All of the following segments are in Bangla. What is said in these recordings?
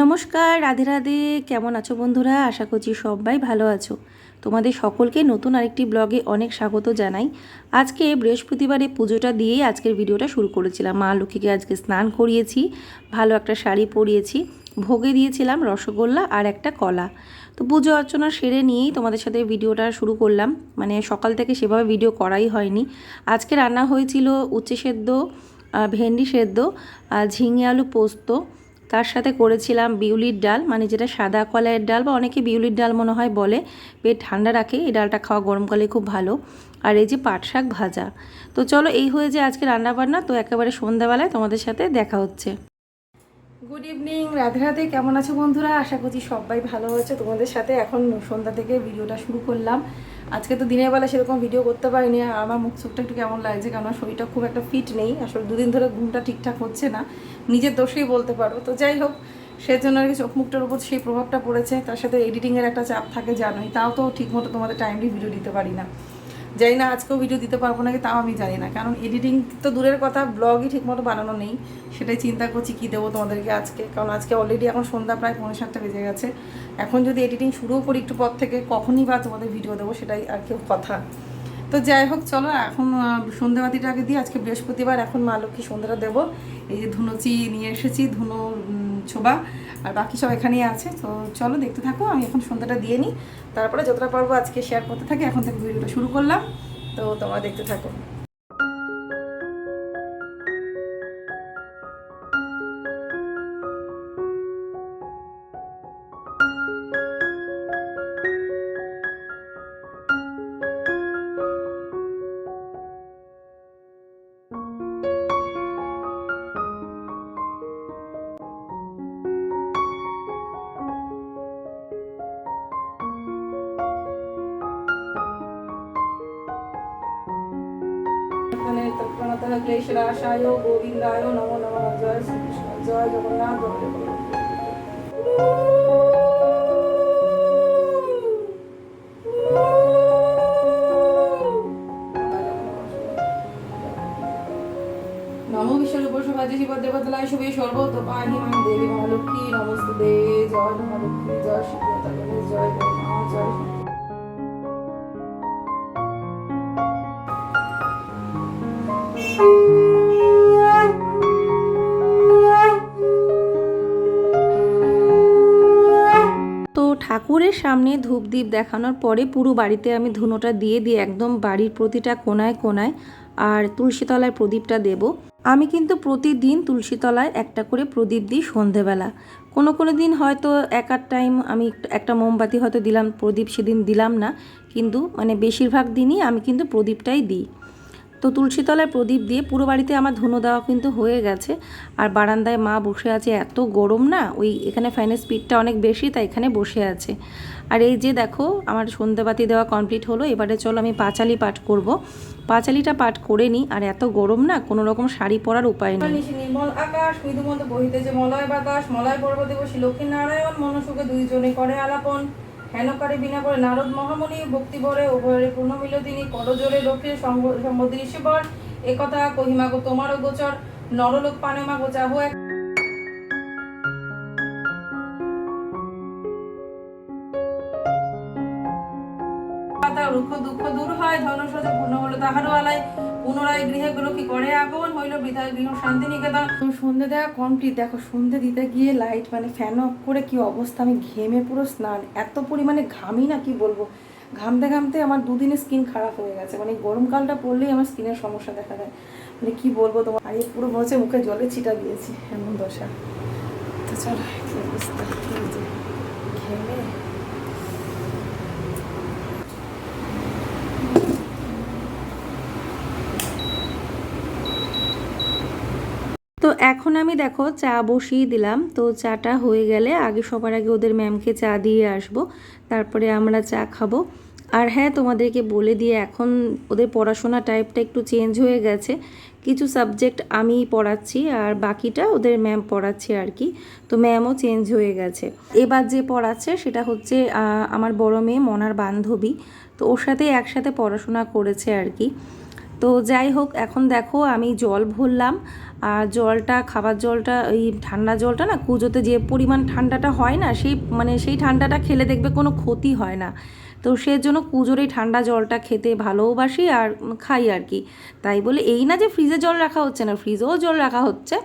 নমস্কার, রাধে রাধে। কেমন আছো বন্ধুরা? আশা করছি সবাই ভালো আছো। তোমাদের সকলকে নতুন আরেকটি ব্লগে অনেক স্বাগত জানাই। আজকে বৃহস্পতিবারে পুজোটা দিয়েই আজকের ভিডিওটা শুরু করেছিলাম। মা লক্ষ্মীকে আজকে স্নান করিয়েছি, ভালো একটা শাড়ি পরিয়েছি, ভোগে দিয়েছিলাম রসগোল্লা আর একটা কলা। তো পুজো অর্চনা সেরে নিয়েই তোমাদের সাথে ভিডিওটা শুরু করলাম। মানে সকাল থেকে সেভাবে ভিডিও করাই হয়নি। আজকে রান্না হয়েছিল উচ্ছে সেদ্ধ ভেন্ডি সেদ্ধ ঝিঙে আলু পোস্ত। তার সাথে করেছিলাম বিউলির ডাল মানে যেটা সাদা কলাইয়ের ডাল বা অনেকে বিউলির ডাল মনে হয় বলে, পেট ঠান্ডা রাখে, এই ডালটা খাওয়া গরমকালে খুব ভালো। আর এই যে পাট শাক ভাজা। তো চলো, এই হয়ে যে আজকে রান্নাবান্না, তো একেবারে সন্ধ্যাবেলায় তোমাদের সাথে দেখা হচ্ছে। গুড ইভিনিং রাধে রাধে, কেমন আছো বন্ধুরা? আশা করছি সবাই ভালো হয়েছে তোমাদের সাথে এখন সন্ধ্যা থেকে ভিডিওটা শুরু করলাম। আজকে তো দিনের বেলা সেরকম ভিডিও করতে পারিনি, আর আমার মুখ চোখটা একটু কেমন লাগছে কারণ শরীরটা খুব একটা ফিট নেই আসলে দুদিন ধরে ঘুমটা ঠিকঠাক হচ্ছে না, নিজের দোষেই বলতে পারো। তো যাই হোক, সেজন্য আর কি চোখ মুখটার উপর সেই প্রভাবটা পড়েছে, তার সাথে এডিটিংয়ের একটা চাপ থাকে জানোই, তাও তো ঠিকমতো তোমাদের টাইমলি ভিডিও দিতে পারি না। জানি না আজকেও ভিডিও দিতে পারব নাকি, তাও আমি জানি না। কারণ এডিটিং তো দূরের কথা ব্লগই ঠিকমতো বানানো নেই। সেটাই চিন্তা করছি কী দেবো তোমাদেরকে আজকে। কারণ আজকে অলরেডি এখন সন্ধ্যা প্রায় পৌনে সাতটা বেজে গেছে। এখন যদি এডিটিং শুরুও করি একটু পর থেকে, কখনই বা তোমাদের ভিডিও দেবো, সেটাই আর কেউ কথা। তো যাই হোক, চলো এখন সন্ধ্যাবাতিটাকে দিয়ে আজকে বৃহস্পতিবার এখন মা লক্ষ্মী সন্ধ্যাটা দেবো। এই যে ধুনুচি নিয়ে এসেছি, ধুনো ছোবা, আর বাকি সব এখানেই আছে। তো চলো দেখতে থাকো, আমি এখন সন্ধ্যাটা দিয়ে নিই। তারপরে যতটা পারব আজকে শেয়ার করতে থাকি। এখন থেকে ভিডিওটা শুরু করলাম। তো তোমরা দেখতে থাকো। ক্লেশরাশায় গোবিন্দায় নমো নমঃ। জয় শ্রীকৃষ্ণ, জয় জগন্নাথ জয় জগন্নাথ। দেবতলায় শুভে জয় জয় শিবতা জয় জয় ঠাকুরের সামনে ধূপদীপ দেখানোর পরে পুরো বাড়িতে আমি ধুনোটা দিয়ে দিয়ে একদম বাড়ির প্রতিটা কোনায় কোনায় আর তুলসীতলায় প্রদীপটা দেব। আমি কিন্তু প্রতিদিন তুলসীতলায় একটা করে প্রদীপ দিই সন্ধেবেলা। কোনো কোনো দিন হয়তো এক আধ টাইম আমি একটা মোমবাতি হয়তো দিলাম, প্রদীপ সেদিন দিলাম না। কিন্তু মানে বেশিরভাগ দিনই আমি কিন্তু প্রদীপটাই দিই। তো তুলসীতলায় প্রদীপ দিয়ে পুরো বাড়িতে আমার ধুনো দেওয়া কিন্তু হয়ে গেছে। আর বারান্দায় মা বসে আছে এত গরম না, ওই এখানে ফ্যানের স্পিডটা অনেক বেশি, তাই এখানে বসে আছে। আর এই যে দেখো, আমার সন্ধ্যেবাতি দেওয়া কমপ্লিট হলো, এবারে চলো আমি পাঁচালি পাঠ করব। পাঁচালিটা পাঠ করে নিই, আর এত গরম না, কোনো রকম শাড়ি পরার উপায় নেই। নির্মল আকাশ মৃদুমন্ত বহিতেছে মলয় বাতাস, মলয় মনসুখে দুইজনে করে আলাপন। হেনকারে বিনা করে নারদ মহামণি ভক্তি ভরে উভয়ের পূর্ণ মিলতিনি করজোরে লক্ষ্মীর সম্বোধি একথা কহিমাগো তোমারও গোচর, নরলোক পানে মাগো চাহো এক রুক্ষ দুঃখ দূর হয়, ধনসজ পূর্ণ হলো তাহারও আলাই। পুনরায় গৃহে গুলো কি করে আগমন হইল বিধায় গৃহ শান্তি নিকেতন সন্ধে দেওয়া কমপ্লিট দেখো, সন্ধে দিতে গিয়ে লাইট মানে ফ্যান অফ করে কি অবস্থা? আমি ঘেমে পুরো স্নান। এত পরিমাণে ঘামি না, কি বলব? ঘামতে ঘামতে আমার দুদিনে স্কিন খারাপ হয়ে গেছে। মানে গরমকালটা পড়লেই আমার স্কিনের সমস্যা দেখা দেয়। মানে কি বলব তোমার? আর, পুরো বসে মুখে জলে ছিটা দিয়েছি। এমন দশা। তো চলো ঘেমে তো এখন আমি দেখো চা বসিয়ে দিলাম। তো চাটা হয়ে গেলে আগে সবার আগে ওদের ম্যামকে চা দিয়ে আসব। তারপরে আমরা চা খাব। আর হ্যাঁ তোমাদেরকে বলে দিয়ে এখন ওদের পড়াশোনা টাইপটা একটু চেঞ্জ হয়ে গেছে। কিছু সাবজেক্ট আমি পড়াচ্ছি আর বাকিটা ওদের ম্যাম পড়াচ্ছে আর কি তো ম্যামও চেঞ্জ হয়ে গেছে। এবার যে পড়াচ্ছে সেটা হচ্ছে আমার বড় মেয়ে মনার বান্ধবী। তো ওর সাথে একসাথে পড়াশোনা করেছে আর কি তো যাই হোক, এখন দেখো আমি জল ভরলাম। আর জলটা, খাবার জলটা ওই ঠান্ডা জলটা না কুজোতে যে পরিমাণ ঠান্ডাটা হয় না, সেই মানে সেই ঠান্ডাটা খেলে দেখবে কোনো ক্ষতি হয় না। তো সেজন্য পুজোর এই ঠান্ডা জলটা খেতে ভালোবাসি আর খাই আর কি। তাই বলে এই না যে ফ্রিজে জল রাখা হচ্ছে না, ফ্রিজেও জল রাখা হচ্ছে।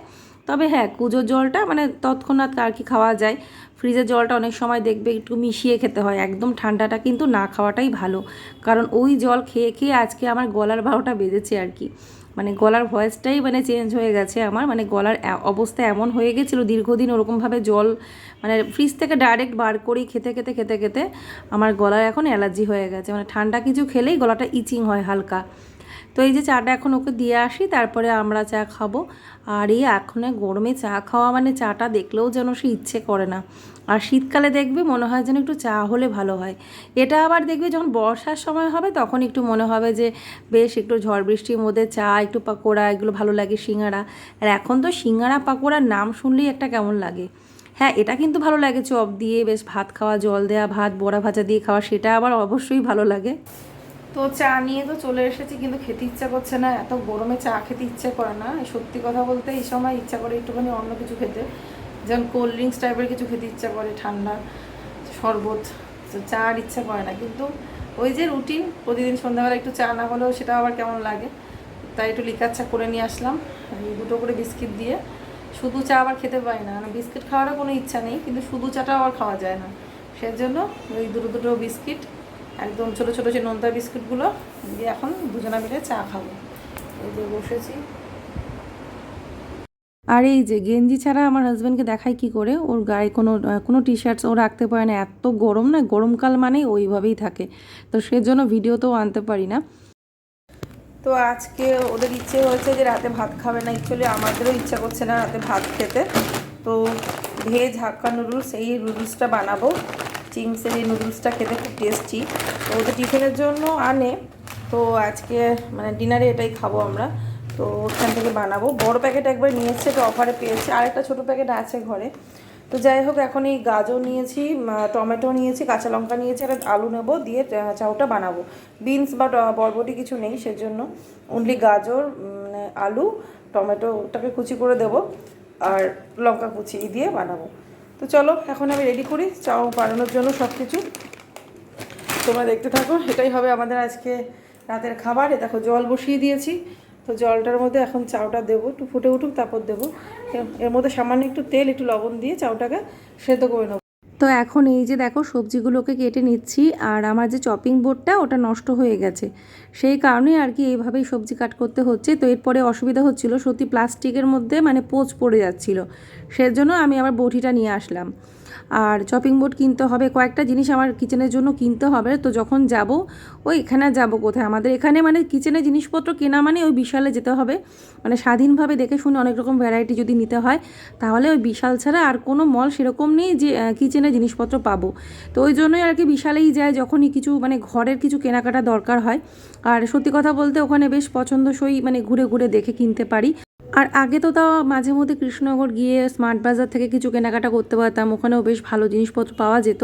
তবে হ্যাঁ কুজোর জলটা মানে তৎক্ষণাৎ আর কি খাওয়া যায়। ফ্রিজের জলটা অনেক সময় দেখবে একটু মিশিয়ে খেতে হয়, একদম ঠান্ডাটা কিন্তু না খাওয়াটাই ভালো। কারণ ওই জল খেয়ে খেয়ে আজকে আমার গলার বারোটা বেজেছে আর কি। মানে গলার ভয়েসটাই মানে চেঞ্জ হয়ে গেছে আমার। মানে গলার অবস্থা এমন হয়ে গেছিল দীর্ঘদিন ওরকমভাবে জল মানে ফ্রিজ থেকে ডাইরেক্ট বার করেই খেতে খেতে খেতে খেতে আমার গলার এখন অ্যালার্জি হয়ে গেছে। মানে ঠান্ডা কিছু খেলেই গলাটা ইচিং হয় হালকা। তো এই যে চাটা এখন ওকে দিয়ে আসি, তারপরে আমরা চা খাব। আর এই এখন গরমে চা খাওয়া মানে চাটা দেখলেও যেন সে ইচ্ছে করে না। আর শীতকালে দেখবে মনে হয় যেন একটু চা হলে ভালো হয়। এটা আবার দেখবে যখন বর্ষার সময় হবে, তখন একটু মনে হবে যে বেশ একটু ঝড় বৃষ্টির মধ্যে চা, একটু পাকোড়া, এগুলো ভালো লাগে সিঙ্গাড়া আর এখন তো সিঙ্গাড়া পাকোড়ার নাম শুনলেই একটা কেমন লাগে। হ্যাঁ এটা কিন্তু ভালো লাগে, চপ দিয়ে বেশ ভাত খাওয়া, জল দেওয়া ভাত, বড়া ভাজা দিয়ে খাওয়া, সেটা আবার অবশ্যই ভালো লাগে। তো চা নিয়ে তো চলে এসেছি, কিন্তু খেতে ইচ্ছা করছে না। এত গরমে চা খেতে ইচ্ছে করে না। সত্যি কথা বলতে এই সময় ইচ্ছা করে একটুখানি অন্য কিছু খেতে। যেমন কোল্ড ড্রিঙ্কস টাইপের কিছু খেতে ইচ্ছা করে, ঠান্ডা, শরবত। চা আর ইচ্ছা করে না। কিন্তু ওই যে রুটিন প্রতিদিন সন্ধ্যাবেলা একটু চা না হলেও সেটা আবার কেমন লাগে। তাই একটু লিকার চা করে নিয়ে আসলাম। এই দুটো করে বিস্কিট দিয়ে। শুধু চা আবার খেতে পারি না। মানে বিস্কিট খাওয়ারও কোনো ইচ্ছা নেই, কিন্তু শুধু চাটা আবার খাওয়া যায় না। সেজন্য ওই দুটো দুটো বিস্কিট একদম ছোটো ছোটো যে নোনতা বিস্কুটগুলো দিয়ে এখন দুজনা মিলে চা খাব। এই যে বসেছি। আর এই যে গেঞ্জি ছাড়া আমার হাজব্যান্ডকে দেখাই কি করে? ওর গায়ে কোনো কোনো টি শার্টস ও রাখতে পারে না। এত গরম না গরমকাল মানেই ওইভাবেই থাকে। তো সেজন্য ভিডিও তো আনতে পারি না। তো আজকে ওদের ইচ্ছে হয়েছে যে রাতে ভাত খাবে না। অ্যাকচুয়ালি আমাদেরও ইচ্ছা করছে না রাতে ভাত খেতে। তো ভেজ হাক্কা নুডলস এই নুডলসটা বানাবো। চিংসের এই নুডলসটা খেতে খুব টেস্টি তো ওদের টিফিনের জন্য আনে। তো আজকে মানে ডিনারে এটাই খাব আমরা। তো ওখান থেকে বানাবো। বড় প্যাকেট একবার নিয়েছে, তো অফারে পেয়েছে। আরেকটা ছোটো প্যাকেট আছে ঘরে। তো যাই হোক, এখন এই গাজর নিয়েছি টমেটো নিয়েছি, কাঁচা লঙ্কা নিয়েছি, আর আলু নেব, দিয়ে চাউটা বানাবো। বিনস বা বরবটি কিছু নেই সেজন্য। অনলি গাজর আলু, টমেটোটাকে কুচি করে দেবো। আর লঙ্কা কুচি দিয়ে বানাবো। তো চলো, এখন আমি রেডি করি চাও বানানোর জন্য সব কিছু তোমরা দেখতে থাকো, এটাই হবে আমাদের আজকে রাতের খাবার। এ দেখো, জল বসিয়ে দিয়েছি। তো জলটার মধ্যে এখন চাউটা দেবো, একটু ফুটে উঠুক, তারপর দেবো। এর- মধ্যে সামান্য একটু তেল, একটু লবণ দিয়ে চাউটাকে সেদ্ধ করে নেব। তো এখন এই যে দেখো সবজিগুলোকে কেটে নিচ্ছি, আর আমার যে চপিং বোর্ডটা ওটা নষ্ট হয়ে গেছে। সেই কারণে আর কি এইভাবেই সবজি কাট করতে হচ্ছে। তো এরপরে অসুবিধা হচ্ছিল, সত্যি প্লাস্টিকের মধ্যে মানে পোচ পড়ে যাচ্ছিল। সেজন্য আমি আবার বটিটা নিয়ে আসলাম। আর চপিং বোর্ড কিনতে হবে। কয়েকটা জিনিস আমার কিচেনের জন্য কিনতে হবে। তো যখন যাব, ওই এখানে যাব কোথায়? আমাদের এখানে মানে কিচেনের জিনিসপত্র কেনা মানে ওই বিশালে যেতে হবে। মানে স্বাধীনভাবে দেখে শুনে অনেক রকম ভ্যারাইটি যদি নিতে হয়, তাহলে ওই বিশাল ছাড়া আর কোনো মল সেরকম নেই যে কিচেনে জিনিসপত্র পাবো। তো ওই জন্যই আর কি বিশালেই যায় যখনই কিছু মানে ঘরের কিছু কেনাকাটা দরকার হয়। আর সত্যি কথা বলতে ওখানে বেশ পছন্দসই মানে ঘুরে ঘুরে দেখে কিনতে পারি। আর আগে তো তাও মাঝে মধ্যে কৃষ্ণনগর গিয়ে স্মার্ট বাজার থেকে কিছু কেনাকাটা করতে পারতাম। ওখানেও বেশ ভালো জিনিসপত্র পাওয়া যেত।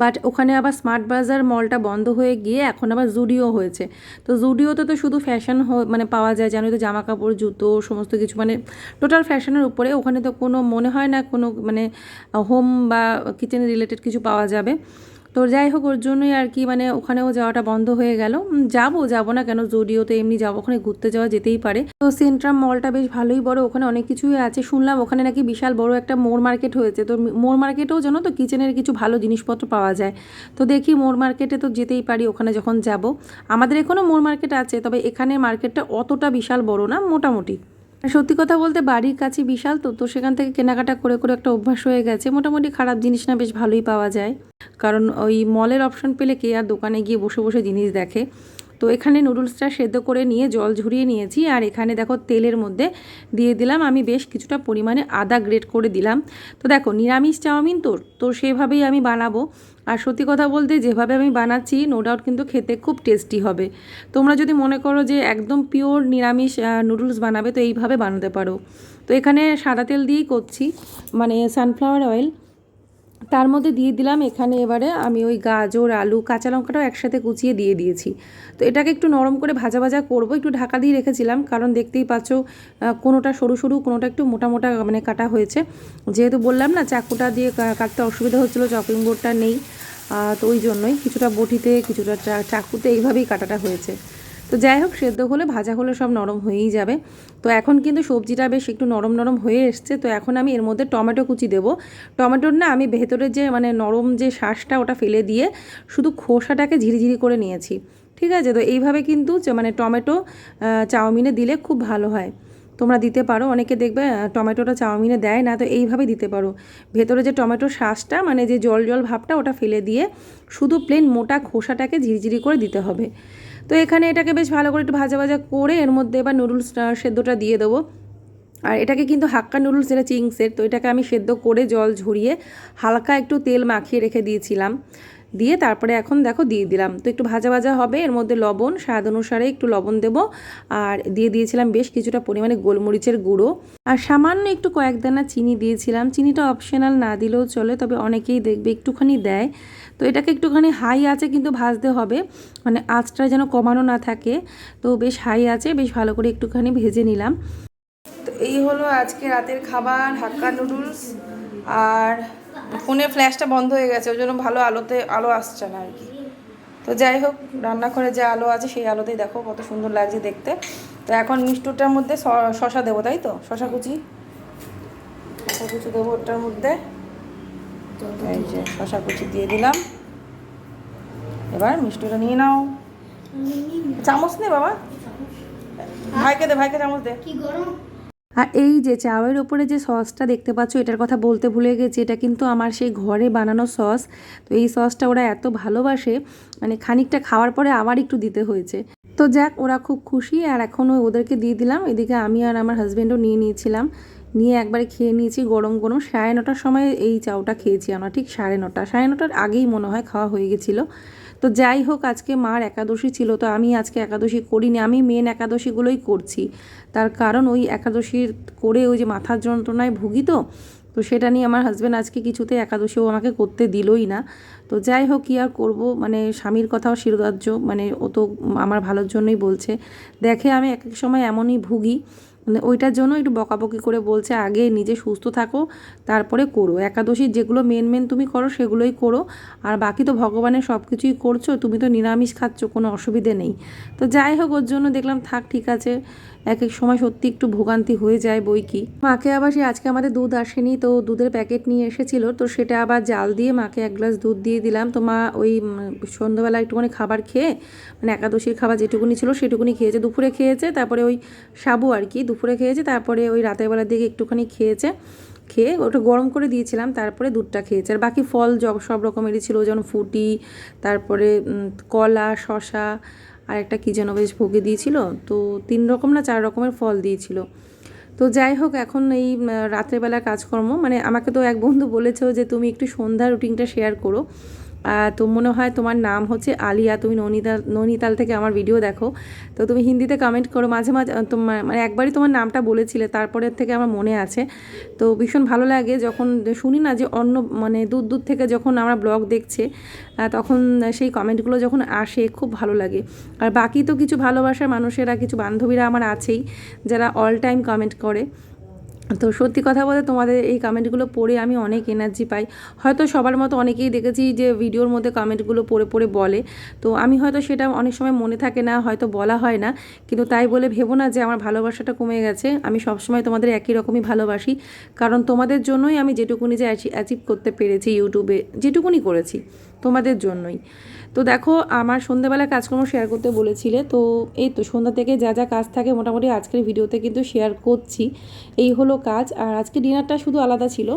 বাট ওখানে আবার স্মার্ট বাজার মলটা বন্ধ হয়ে গিয়ে এখন আবার জুডিও হয়েছে। তো জুডিওতে তো শুধু ফ্যাশন মানে পাওয়া যায় জানো তো জামা কাপড় জুতো, সমস্ত কিছু। মানে টোটাল ফ্যাশনের উপরে ওখানে তো কোনো, মনে হয় না কোনো মানে হোম বা কিচেন রিলেটেড কিছু পাওয়া যাবে। তো যাই হোক, ওর জন্যই আর কি মানে ওখানেও যাওয়াটা বন্ধ হয়ে গেল। যাব যাব না কেন জুডিওতে এমনি যাব, ওখানে ঘুরতে যাওয়া যেতেই পারে। তো সেন্ট্রাম মলটা বেশ ভালোই বড়, ওখানে অনেক কিছুই আছে। শুনলাম ওখানে নাকি বিশাল বড় একটা মোর মার্কেট হয়েছে। তো মোর মার্কেটেও জানো তো কিচেনের কিছু ভালো জিনিসপত্র পাওয়া যায়। তো দেখি মোর মার্কেটে তো যেতেই পারি, ওখানে যখন যাব। আমাদের এখানেও মোর মার্কেট আছে, তবে এখানে মার্কেটটা অতটা বিশাল বড় না, মোটামুটি। সত্যি কথা বলতে বাড়ির কাছে বিশাল, তো তো সেখান থেকে কেনাকাটা করে করে একটা অভ্যাস হয়ে গেছে। মোটামুটি খারাপ জিনিস না, বেশ ভালোই পাওয়া যায়। কারণ ওই মলের অপশন পেলে কে আর দোকানে গিয়ে বসে বসে জিনিস দেখে? তো এখানে নুডলসটা সেদ্ধ করে নিয়ে জল ঝরিয়ে নিয়েছি আর এখানে দেখো তেলের মধ্যে দিয়ে দিলাম। আমি বেশ কিছুটা পরিমাণে আদা গ্রেট করে দিলাম। তো দেখো, নিরামিষ চাউমিন তো তো সেভাবেই আমি বানাবো। আর সত্যি কথা বলতে যেভাবে আমি বানাচ্ছি নো ডাউট কিন্তু খেতে খুব টেস্টি হবে। তোমরা যদি মনে করো যে একদম পিওর নিরামিষ নুডলস বানাবে, তো এইভাবে বানাতে পারো। তো এখানে সাদা তেল দিয়েই করছি মানে সানফ্লাওয়ার অয়েল তার মধ্যে দিয়ে দিলাম এখানে এবারে আমি ওই গাজর, আলু, কাঁচা লঙ্কাটাও একসাথে কুচিয়ে দিয়ে দিয়েছি। তো এটাকে একটু নরম করে ভাজা ভাজা করব, একটু ঢাকা দিয়ে রেখেছিলাম, কারণ দেখতেই পাচ্ছ কোনোটা সরু সরু, কোনোটা একটু মোটা মোটা মানে কাটা হয়েছে। যেহেতু বললাম না, চাকুটা দিয়ে কাটতে অসুবিধা হচ্ছিল চপিং বোর্ডটা নেই। তো ওই জন্যই কিছুটা বটিতে, কিছুটা চাকুতে এইভাবেই কাটাটা হয়েছে। তো যাই হোক, সেদ্ধ হলে ভাজা হলে সব নরম হয়েই যাবে। তো এখন কিন্তু সবজিটা বেশ একটু নরম নরম হয়ে এসছে। তো এখন আমি এর মধ্যে টমেটো কুচি দেবো। টমেটোর না আমি ভেতরের যে মানে নরম যে শ্বাসটা ওটা ফেলে দিয়ে শুধু খোসাটাকে ঝিরিঝিরি করে নিয়েছি। ঠিক আছে? তো এইভাবে কিন্তু মানে টমেটো চাউমিনে দিলে খুব ভালো হয়। তোমরা দিতে পারো। অনেকে দেখবে টমেটোটা চাউমিনে দেয় না, তো এইভাবে দিতে পারো। ভেতরে যে টমেটোর শ্বাসটা মানে যে জল জল ভাবটা, ওটা ফেলে দিয়ে শুধু প্লেন মোটা খোসাটাকে ঝিরিঝিরি করে দিতে হবে। তো এখানে এটাকে বেশ ভালো করে একটু ভাজা ভাজা করে এর মধ্যে এবার নুডলস সেদ্ধটা দিয়ে দেবো। আর এটাকে কিন্তু হাক্কা নুডলস যেটা চিংসের, তো এটাকে আমি সেদ্ধ করে জল ঝরিয়ে হালকা একটু তেল মাখিয়ে রেখে দিয়েছিলাম। দিয়ে তারপরে এখন দেখো দিয়ে দিলাম। তো একটু ভাজা ভাজা হবে, এর মধ্যে লবণ, স্বাদ অনুসারে একটু লবণ দেব। আর দিয়ে দিয়েছিলাম বেশ কিছুটা পরিমাণে গোলমরিচের গুঁড়ো। আর সামান্য একটু কয়েক দানা চিনি দিয়েছিলাম। চিনিটা অপশনাল না দিলেও চলে, তবে অনেকেই দেখবে একটুখানি দেয়। তো এটাকে একটুখানি হাই আছে কিন্তু ভাজতে হবে। মানে আঁচটা যেন কমানো না থাকে। তো বেশ হাই আছে, বেশ ভালো করে একটুখানি ভেজে নিলাম। তো এই হলো আজকে রাতের খাবার, হাক্কা নুডলস আর ফোনে ফ্ল্যাশটা বন্ধ হয়ে গেছে, ওই জন্য ভালো আলোতে, আলো আসছে না আর কি। তো যাই হোক, রান্নাঘরে যে আলো আছে, সেই আলোতেই দেখো কত সুন্দর লাগছে দেখতে। তো এখন মিষ্টুটার মধ্যে শশা দেবো, তাই তো? শশা কুচি? শশা কুচি দেবো ওটার মধ্যে। এই যে শশা কুচি দিয়ে দিলাম। এবার মিষ্টিটা নিয়ে নাও। চামচ নে বাবা। ভাইকে দে ভাইকে চামচ দে। কি গরম। আর এই যে চাউয়ের ওপরে যে সসটা দেখতে পাচ্ছ এটার কথা বলতে ভুলে গেছি এটা কিন্তু আমার সেই ঘরে বানানো সস। তো এই সসটা ওরা এত ভালোবাসে মানে খানিকটা খাওয়ার পরে আবার একটু দিতে হয়েছে। তো যাক ওরা খুব খুশি আর এখন ওই ওদেরকে দিয়ে দিলাম। এদিকে আমি আর আমার হাজব্যান্ডও নিয়ে নিয়েছিলাম। নিয়ে একবারে খেয়ে নিয়েছি গরম গরম। সাড়ে নটার সময় এই চাউটা খেয়েছি আমরা, ঠিক সাড়ে নটা। সাড়ে নটার আগেই মনে হয় খাওয়া হয়ে গেছিল। তো যাই হোক, আজকে মার একাদশী ছিল, তো আমি আজকে একাদশী করিনি। আমি মেন একাদশীগুলোই করছি। তার কারণ ওই একাদশীর করে ওই যে মাথার যন্ত্রণায় ভুগি তো তো সেটা নিয়ে আমার হাজব্যান্ড আজকে কিছুতে একাদশীও আমাকে করতে দিলই না। তো যাই হোক, কী আর করব? মানে স্বামীর কথাও শিরোধার্য। মানে ও তো আমার ভালোর জন্যই বলছে। দেখে আমি এক এক সময় এমনই ভুগি। মানে ওইটার জন্য একটু বকাবকি করে বলছে, আগে নিজে সুস্থ থাকো, তারপরে করো। একাদশী যেগুলো মেন মেন তুমি করো, সেগুলোই করো। আর বাকি তো ভগবানের সব কিছুই করছ, তুমি তো নিরামিষ খাচ্ছ, কোনো অসুবিধে নেই। তো যাই হোক, ওর জন্য দেখলাম, থাক, ঠিক আছে। এক এক সময় সত্যি একটু ভোগান্তি হয়ে যায় বই কি। মাকে আবার সে আজকে আমাদের দুধ আসেনি, তো দুধের প্যাকেট নিয়ে এসেছিল, তো সেটা আবার জাল দিয়ে মাকে এক গ্লাস দুধ দিয়ে দিলাম। তো মা ওই সন্ধ্যাবেলা একটুখানি খাবার খেয়ে মানে একাদশীর খাবার যেটুকুনি ছিল সেটুকুনি খেয়েছে, দুপুরে খেয়েছে, তারপরে ওই সাবু আর কি, দুপুরে খেয়েছে, তারপরে ওই রাতের বেলার দিকে একটুখানি খেয়েছে, খেয়ে ওটা গরম করে দিয়েছিলাম, তারপরে দুধটা খেয়েছে। আর বাকি ফল সব রকমেরই ছিল, যেমন ফুটি, তারপরে কলা শশা আর একটা কী যেন বেশ ভোগে দিয়েছিল, তো তিন রকম না চার রকমের ফল দিয়েছিল। তো যাই হোক, এখন এই রাত্রেবেলার রাত্রেবেলা কাজকর্ম মানে আমাকে তো এক বন্ধু বলেছে যে তুমি একটু সন্ধ্যা রুটিনটা শেয়ার করো। তো মনে হয় তোমার নাম হচ্ছে আলিয়া, তুমি ননিতাল ননিতাল থেকে আমার ভিডিও দেখো। তো তুমি হিন্দিতে কমেন্ট করো, মাঝে মাঝে তোমার মানে একবারই তোমার নামটা বলেছিলে, তারপরের থেকে আমার মনে আছে। তো ভীষণ ভালো লাগে যখন শুনি না যে অন্য মানে দূর দূর থেকে যখন আমরা ব্লগ দেখছে তখন সেই কমেন্টগুলো যখন আসে, খুব ভালো লাগে। আর বাকি তো কিছু ভালোবাসার মানুষেরা, কিছু বান্ধবীরা আমার আছেই, যারা অল টাইম কমেন্ট করে। তো সত্যি কথা বলতে তোমাদের এই কমেন্টগুলো পড়ে আমি অনেক এনার্জি পাই। হয়তো সবার মতো অনেকেই দেখেছি যে ভিডিওর মধ্যে কমেন্টগুলো পড়ে পড়ে বলে। তো আমি হয়তো সেটা অনেক সময় মনে থাকে না, হয়তো বলা হয় না। কিন্তু তাই বলে ভেবো না যে আমার ভালোবাসাটা কমে গেছে। আমি সবসময় তোমাদের একই রকমই ভালোবাসি। কারণ তোমাদের জন্যই আমি যেটুকুনি যে অ্যাচিভ করতে পেরেছি ইউটিউবে যেটুকুনি করেছি, তোমাদের জন্যই। তো দেখো, আমার সন্ধ্যাবেলা কাজকর্ম শেয়ার করতে বলেছিলে। তো এই তো সন্ধ্যা থেকে যা যা কাজ থাকে মোটামুটি আজকের ভিডিওতে কিন্তু শেয়ার করছি। এই হলো কাজ, আর আজকে ডিনারটা শুধু আলাদা ছিল।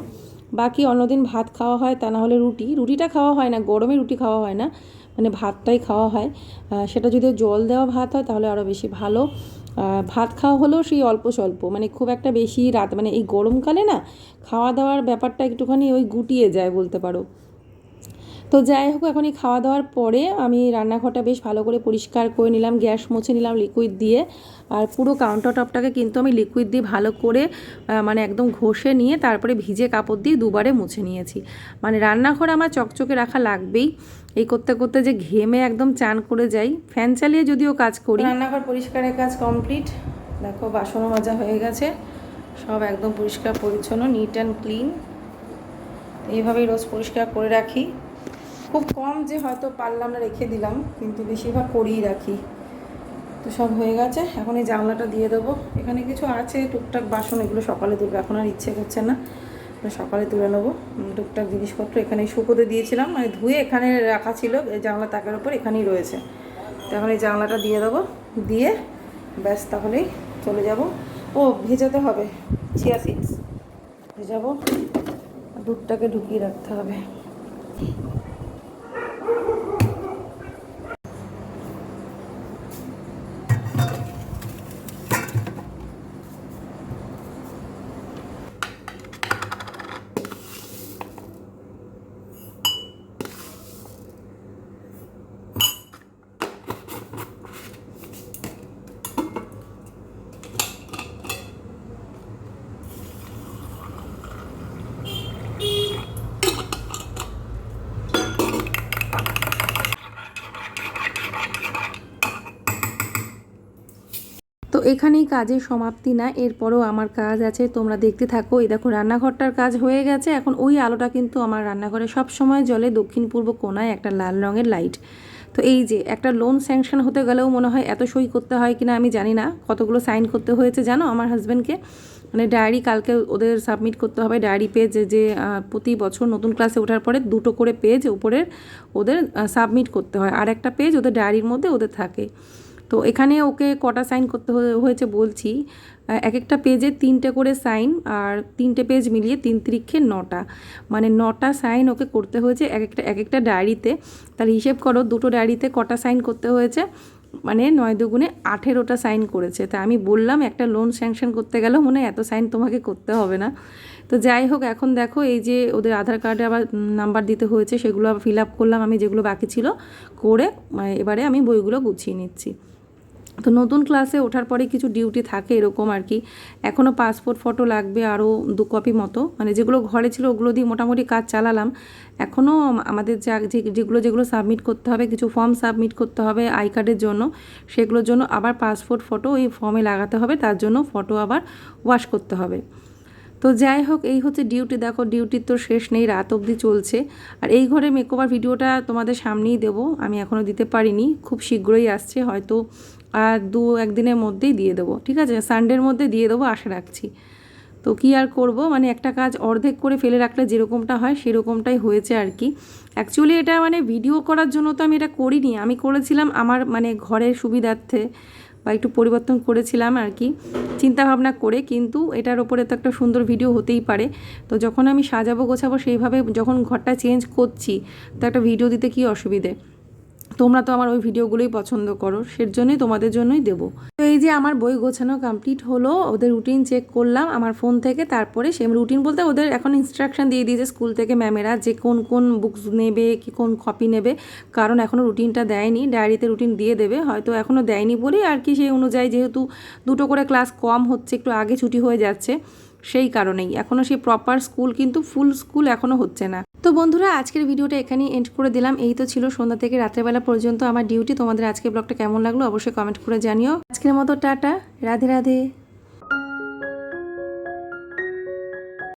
বাকি অন্যদিন ভাত খাওয়া হয়, তা না হলে রুটি। রুটিটা খাওয়া হয় না, গরমে রুটি খাওয়া হয় না মানে ভাতটাই খাওয়া হয়। সেটা যদি জল দেওয়া ভাত হয়, তাহলে আরও বেশি ভালো। ভাত খাওয়া হলেও সেই অল্প স্বল্প মানে খুব একটা বেশি রাত মানে এই গরমকালে না, খাওয়া দাওয়ার ব্যাপারটা একটুখানি ওই গুটিয়ে যায় বলতে পারো। তো যাই হোক এখন এই খাওয়া দাওয়ার পরে আমি রান্নাঘরটা বেশ ভালো করে পরিষ্কার করে নিলাম, গ্যাস মুছে নিলাম লিকুইড দিয়ে। আর পুরো কাউন্টার টপটাকে কিন্তু আমি লিকুইড দিয়ে ভালো করে মানে একদম ঘষে নিয়ে তারপরে ভিজে কাপড় দিয়ে দুবারে মুছে নিয়েছি। মানে রান্নাঘর আমার চকচকে রাখা লাগবেই। এই করতে করতে যে ঘেমে একদম চান করে যাই। ফ্যান চালিয়ে যদিও কাজ করি। রান্নাঘর পরিষ্কারের কাজ কমপ্লিট দেখো বাসনও মাজা হয়ে গেছে। সব একদম পরিষ্কার পরিচ্ছন্ন নিট অ্যান্ড ক্লিন এইভাবেই রোজ পরিষ্কার করে রাখি। খুব কম যে হয়তো পারলাম না রেখে দিলাম, কিন্তু বেশিরভাগ করেই রাখি। তো সব হয়ে গেছে, এখন এই জানলাটা দিয়ে দেবো। এখানে কিছু আছে, টুকটাক বাসন, এগুলো সকালে তুলবো, এখন আর ইচ্ছে করছে না। সকালে তুলে নেব। টুকটাক জিনিসপত্র এখানে শুকোতে দিয়েছিলাম মানে ধুয়ে এখানে রাখা ছিল, এই জানলা তাকের ওপর এখানেই রয়েছে। তো এখন এই জানলাটা দিয়ে দেবো, দিয়ে ব্যাস তাহলেই চলে যাব। ও, ভেজাতে হবে চিয়া সিডস ভেজাবো, দুধটাকে ঢুকিয়ে রাখতে হবে। এখানেই কাজের সমাপ্তি না, এরপরও আমার কাজ আছে, তোমরা দেখতে থাকো। এই দেখো, রান্নাঘরটার কাজ হয়ে গেছে। এখন ওই আলোটা কিন্তু আমার রান্নাঘরে সব সময় জলে দক্ষিণ পূর্ব কোনায় একটা লাল রঙের লাইট। তো এই যে, একটা লোন স্যাংশন হতে গেলেও মনে হয় এত সই করতে হয় কিনা আমি জানি না। কতগুলো সাইন করতে হয়েছে জানো আমার হাজব্যান্ডকে মানে ডায়েরি কালকে ওদের সাবমিট করতে হবে। ডায়েরি পেজ যে প্রতি বছর নতুন ক্লাসে ওঠার পরে দুটো করে পেজ উপরের ওদের সাবমিট করতে হয়। আর একটা পেজ ওদের ডায়েরির মধ্যে ওদের থাকে। তো এখানে ওকে কটা সাইন করতে হয়েছে বলছি। এক একটা পেজে তিনটে করে সাইন আর তিনটে পেজ মিলিয়ে তিন তিরিক্ষে নটা। মানে নটা সাইন ওকে করতে হয়েছে এক একটা এক একটা ডায়েরিতে। তাহলে হিসেব করো দুটো ডায়েরিতে কটা সাইন করতে হয়েছে। মানে নয় দুগুণে আঠেরোটা সাইন করেছে। তা আমি বললাম একটা লোন স্যাংশন করতে গেলেও মনে হয় এত সাইন তোমাকে করতে হবে না। তো যাই হোক, এখন দেখো এই যে ওদের আধার কার্ডে আবার নাম্বার দিতে হয়েছে, সেগুলো আবার ফিল আপ করলাম আমি যেগুলো বাকি ছিল করে মানে এবারে আমি বইগুলো গুছিয়ে নিচ্ছি। তো নতুন ক্লাসে ওঠার পরে কিছু ডিউটি থাকে এরকম আর কি। এখনও পাসপোর্ট ফটো লাগবে আরও দু কপি মতো। মানে যেগুলো ঘরে ছিল ওগুলো দিয়ে মোটামুটি কাজ চালালাম। এখনও আমাদের যা যেগুলো যেগুলো সাবমিট করতে হবে, কিছু ফর্ম সাবমিট করতে হবে আই কার্ডের জন্য। সেগুলোর জন্য আবার পাসপোর্ট ফটো ওই ফর্মে লাগাতে হবে। তার জন্য ফটো আবার ওয়াশ করতে হবে। তো যাই হোক, এই হচ্ছে ডিউটি দেখো ডিউটির তো শেষ নেই, রাত অবধি চলছে। আর এই ঘরে মেকওভার ভিডিওটা তোমাদের সামনেই দেব। আমি এখনও দিতে পারিনি। খুব শীঘ্রই আসছে, হয়তো আর দু একদিনের মধ্যেই দিয়ে দেবো, ঠিক আছে? সানডের মধ্যে দিয়ে দেবো, আশা রাখছি। তো কি আর করব? মানে একটা কাজ অর্ধেক করে ফেলে রাখলে যেরকমটা হয় সেরকমটাই হয়েছে আর কি। অ্যাকচুয়ালি এটা মানে ভিডিও করার জন্য তো আমি এটা করিনি। আমি করেছিলাম আমার মানে ঘরের সুবিধার্থে বা একটু পরিবর্তন করেছিলাম আর কি চিন্তা ভাবনা করে। কিন্তু এটার ওপরে তো একটা সুন্দর ভিডিও হতেই পারে। তো যখন আমি সাজাবো গোছাবো সেইভাবে যখন ঘরটা চেঞ্জ করছি, তো একটা ভিডিও দিতে কি অসুবিধে? তোমরা তো আমার ওই ভিডিওগুলোই পছন্দ করো সের জন্যই তোমাদের জন্যই দেবো। তো এই যে আমার বই গোছানো কমপ্লিট হলো, ওদের রুটিন চেক করলাম, আমার ফোন থেকে, তারপরে সে রুটিন বলতে ওদের এখন ইনস্ট্রাকশন দিয়ে দিয়েছে স্কুল থেকে ম্যামেরা যে কোন কোন বুকস নেবে, কি কোন কপি নেবে, কারণ এখনও রুটিনটা দেয়নি ডায়েরিতে রুটিন দিয়ে দেবে, হয়তো এখনও দেয়নি বলেই আর কি সেই অনুযায়ী যেহেতু দুটো করে ক্লাস কম হচ্ছে, একটু আগে ছুটি হয়ে যাচ্ছে সেই কারণেই। এখনও সেই প্রপার স্কুল কিন্তু ফুল স্কুল এখনও হচ্ছে না। তো বন্ধুরা, আজকের ভিডিওটা এখানেই এন্ড করে দিলাম। এই তো ছিল সন্ধ্যা থেকে রাত্রেবেলা পর্যন্ত আমার ডিউটি তোমাদের আজকের ব্লগটা কেমন লাগল অবশ্যই কমেন্ট করে জানিও। আজকের মতো টাটা। রাধে রাধে।